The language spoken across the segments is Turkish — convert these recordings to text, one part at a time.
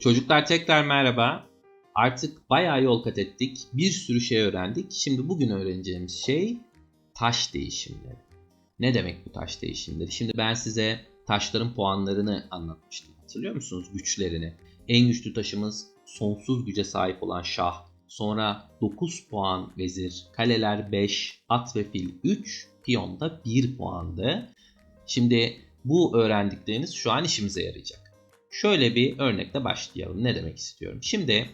Çocuklar tekrar merhaba. Artık bayağı yol kat ettik. Bir sürü şey öğrendik. Şimdi bugün öğreneceğimiz şey taş değişimleri. Ne demek bu taş değişimleri? Şimdi ben size taşların puanlarını anlatmıştım. Hatırlıyor musunuz güçlerini? En güçlü taşımız sonsuz güce sahip olan şah. Sonra 9 puan vezir, kaleler 5, at ve fil 3, piyon da 1 puandı. Şimdi bu öğrendikleriniz şu an işimize yarayacak. Şöyle bir örnekle başlayalım. Ne demek istiyorum? Şimdi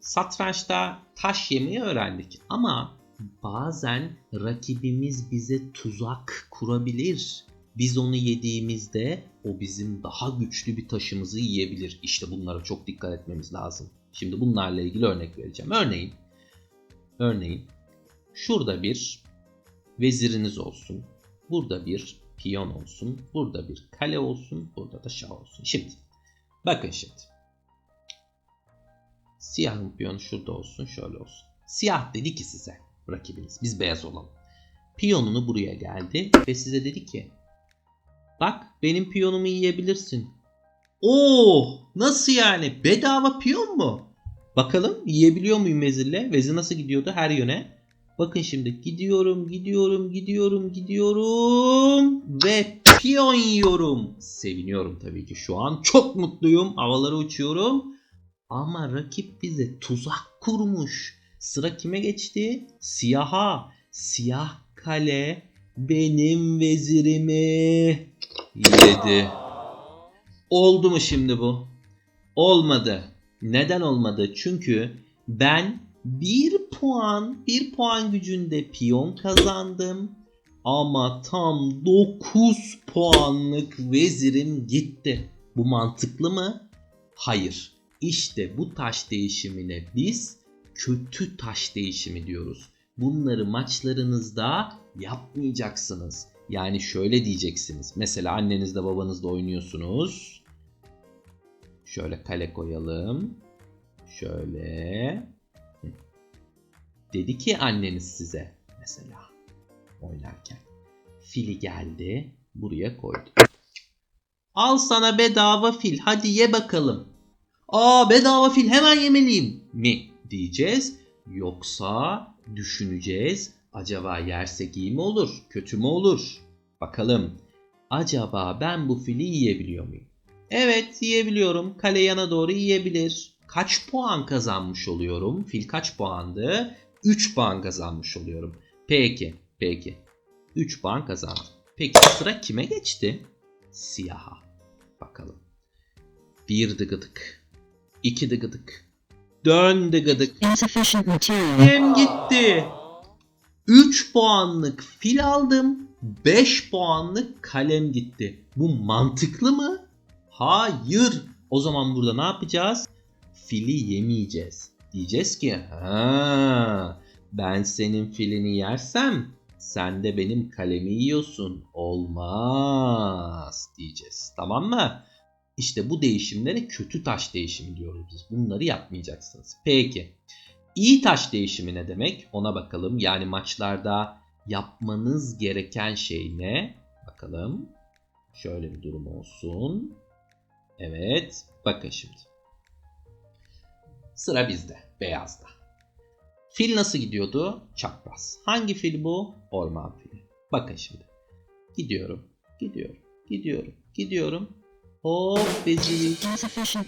satrançta taş yemeyi öğrendik ama bazen rakibimiz bize tuzak kurabilir. Biz onu yediğimizde o bizim daha güçlü bir taşımızı yiyebilir. İşte bunlara çok dikkat etmemiz lazım. Şimdi bunlarla ilgili örnek vereceğim. Örneğin örneğin şurada bir veziriniz olsun. Burada bir piyon olsun. Burada bir kale olsun. Burada da şah olsun. Şimdi bakın şimdi. Siyahın piyonu şurada olsun. Şöyle olsun. Siyah dedi ki size rakibiniz. Biz beyaz olalım. Piyonunu buraya geldi ve size dedi ki Bak benim piyonumu yiyebilirsin. Oo nasıl yani? Bedava piyon mu? Bakalım yiyebiliyor muyum vezirle? Vezir nasıl gidiyordu her yöne? Bakın şimdi gidiyorum, gidiyorum, gidiyorum, gidiyorum ve piyon yiyorum. Seviniyorum tabii ki şu an. Çok mutluyum. Havalara uçuyorum. Ama rakip bize tuzak kurmuş. Sıra kime geçti? Siyaha. Siyah kale benim vezirimi yedi. Oldu mu şimdi bu? Olmadı. Neden olmadı? Çünkü ben bir puan, bir puan gücünde piyon kazandım. Ama tam 9 puanlık vezirim gitti. Bu mantıklı mı? Hayır. İşte bu taş değişimine biz kötü taş değişimi diyoruz. Bunları maçlarınızda yapmayacaksınız. Yani şöyle diyeceksiniz. Mesela annenizle babanızla oynuyorsunuz. Şöyle kale koyalım. Şöyle. Dedi ki anneniz size mesela oynarken. Fili geldi buraya koydu. Al sana bedava fil hadi ye bakalım. Aa bedava fil hemen yemeliyim mi diyeceğiz. Yoksa düşüneceğiz. Acaba yersek iyi mi olur, kötü mü olur? Bakalım. Acaba ben bu fili yiyebiliyor muyum? Evet yiyebiliyorum. Kale yana doğru yiyebilir. Kaç puan kazanmış oluyorum? Fil kaç puandı? 3 puan kazanmış oluyorum. Peki, peki. 3 puan kazandım. Peki sıra kime geçti? Siyaha. Bakalım. Bir dıgıdık. iki dıgıdık. Dön dıgıdık. Insufficient material. Hem gitti. 3 puanlık fil aldım. 5 puanlık kalem gitti. Bu mantıklı mı? Hayır. O zaman burada ne yapacağız? Fili yemeyeceğiz. Diyeceğiz ki ha ben senin filini yersem sen de benim kalemi yiyorsun. Olmaz diyeceğiz. Tamam mı? İşte bu değişimlere kötü taş değişimi diyoruz biz. Bunları yapmayacaksınız. Peki. İyi taş değişimi ne demek? Ona bakalım. Yani maçlarda yapmanız gereken şey ne? Bakalım. Şöyle bir durum olsun. Evet. Bakın şimdi. Sıra bizde. Beyazda. Fil nasıl gidiyordu? Çapraz. Hangi fil bu? Orman fili. Bakın şimdi. Gidiyorum. Gidiyorum. Gidiyorum. Gidiyorum. Hop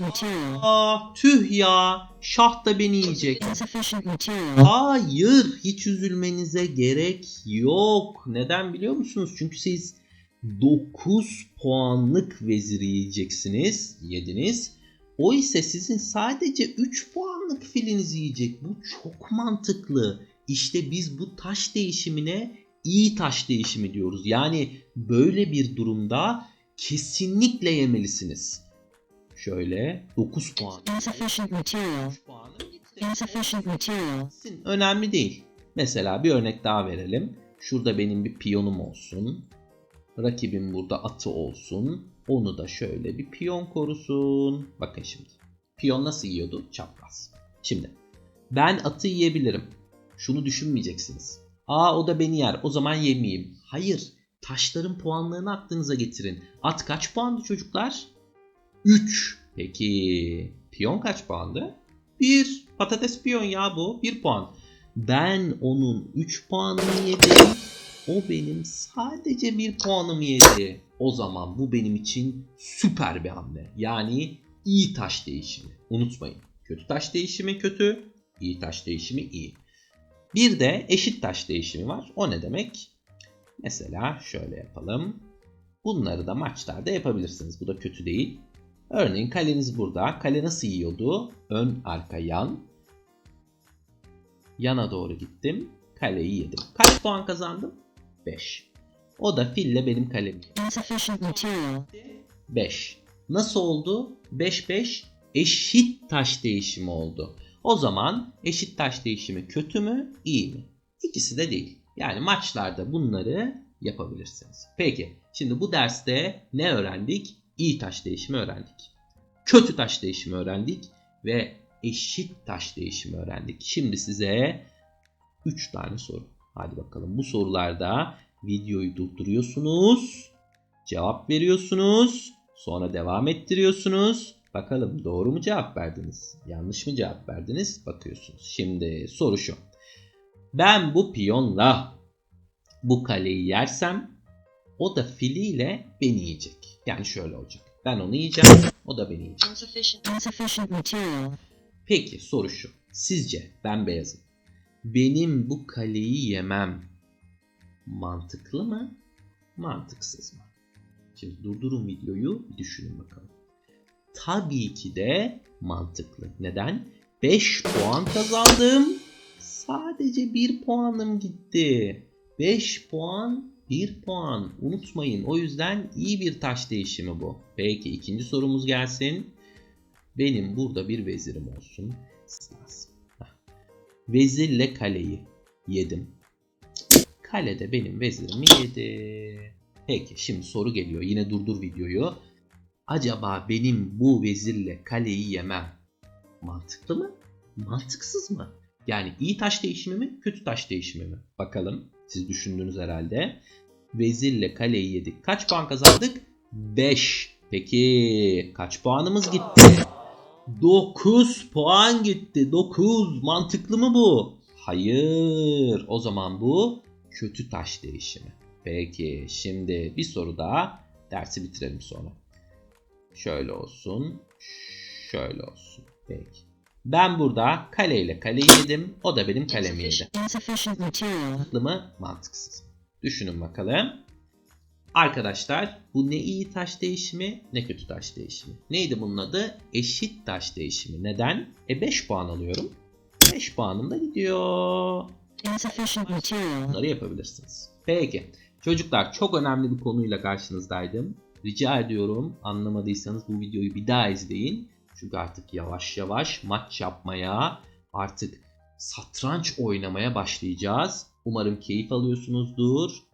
material. Aa, tüh ya. Şah da beni yiyecek. Hayır, hiç üzülmenize gerek yok. Neden biliyor musunuz? Çünkü siz 9 puanlık veziri yiyeceksiniz, yediniz. O ise sizin sadece 3 puanlık filinizi yiyecek. Bu çok mantıklı. İşte biz bu taş değişimine iyi taş değişimi diyoruz. Yani böyle bir durumda kesinlikle yemelisiniz. Şöyle 9 puan. Insufficient material. 3 puanım gitti. Insufficient material. Gitsin. Önemli değil. Mesela bir örnek daha verelim. Şurada benim bir piyonum olsun. Rakibim burada atı olsun. Onu da şöyle bir piyon korusun. Bakın şimdi. Piyon nasıl yiyordu? Çapraz. Şimdi ben atı yiyebilirim. Şunu düşünmeyeceksiniz. Aa o da beni yer. O zaman yemeyeyim. Hayır. Taşların puanlarını aklınıza getirin. At kaç puandı çocuklar? 3. Peki Piyon kaç puandı? 1. Patates piyon ya bu. 1 puan. Ben onun 3 puanını yedim. O benim sadece 1 puanımı yedi. O zaman bu benim için süper bir hamle. Yani iyi taş değişimi. Unutmayın. Kötü taş değişimi kötü, iyi taş değişimi iyi. Bir de eşit taş değişimi var. O ne demek? Mesela şöyle yapalım. Bunları da maçlarda yapabilirsiniz. Bu da kötü değil. Örneğin kaleniz burada. Kale nasıl yiyordu? Ön, arka, yan. Yana doğru gittim. Kaleyi yedim. Kaç puan kazandım? 5. O da fille benim kalemi. Insufficient material. 5. Nasıl oldu? 5-5 eşit taş değişimi oldu. O zaman eşit taş değişimi kötü mü, iyi mi? İkisi de değil. Yani maçlarda bunları yapabilirsiniz. Peki, şimdi bu derste ne öğrendik? İyi taş değişimi öğrendik. Kötü taş değişimi öğrendik ve eşit taş değişimi öğrendik. Şimdi size 3 tane soru. Hadi bakalım bu sorularda videoyu durduruyorsunuz, cevap veriyorsunuz, sonra devam ettiriyorsunuz. Bakalım doğru mu cevap verdiniz? Yanlış mı cevap verdiniz? Bakıyorsunuz. Şimdi soru şu. Ben bu piyonla bu kaleyi yersem o da filiyle beni yiyecek. Yani şöyle olacak. Ben onu yiyeceğim, o da beni yiyecek. Insufficient. Insufficient material. Peki soru şu. Sizce ben beyazım. Benim bu kaleyi yemem mantıklı mı? Mantıksız mı? Şimdi durdurun videoyu bir düşünün bakalım. Tabii ki de mantıklı. Neden? 5 puan kazandım. Sadece 1 puanım gitti. 5 puan 1 puan. Unutmayın. O yüzden iyi bir taş değişimi bu. Peki ikinci sorumuz gelsin. Benim burada bir vezirim olsun. Lazım. Vezirle kaleyi yedim. Kalede benim vezirimi yedi. Peki şimdi soru geliyor. Yine durdur videoyu. Acaba benim bu vezirle kaleyi yemem mantıklı mı? Mantıksız mı? Yani iyi taş değişimi mi, kötü taş değişimi mi? Bakalım. Siz düşündünüz herhalde. Vezirle kaleyi yedik. Kaç puan kazandık? 5. Peki kaç puanımız gitti? 9 puan gitti. 9. Mantıklı mı bu? Hayır. O zaman bu kötü taş değişimi. Peki şimdi bir soru daha dersi bitirelim sonra. Şöyle olsun. Şöyle olsun. Peki. Ben burada kaleyle kaleyi yedim. O da benim kalemi yedi. Mantıklı mı? Mantıksız? Düşünün bakalım. Arkadaşlar bu ne iyi taş değişimi ne kötü taş değişimi. Neydi bunun adı? Eşit taş değişimi. Neden? E 5 puan alıyorum. 5 puanım da gidiyor. Bunları yapabilirsiniz. Peki. Çocuklar çok önemli bir konuyla karşınızdaydım. Rica ediyorum anlamadıysanız bu videoyu bir daha izleyin. Çünkü artık yavaş yavaş maç yapmaya, artık satranç oynamaya başlayacağız. Umarım keyif alıyorsunuzdur.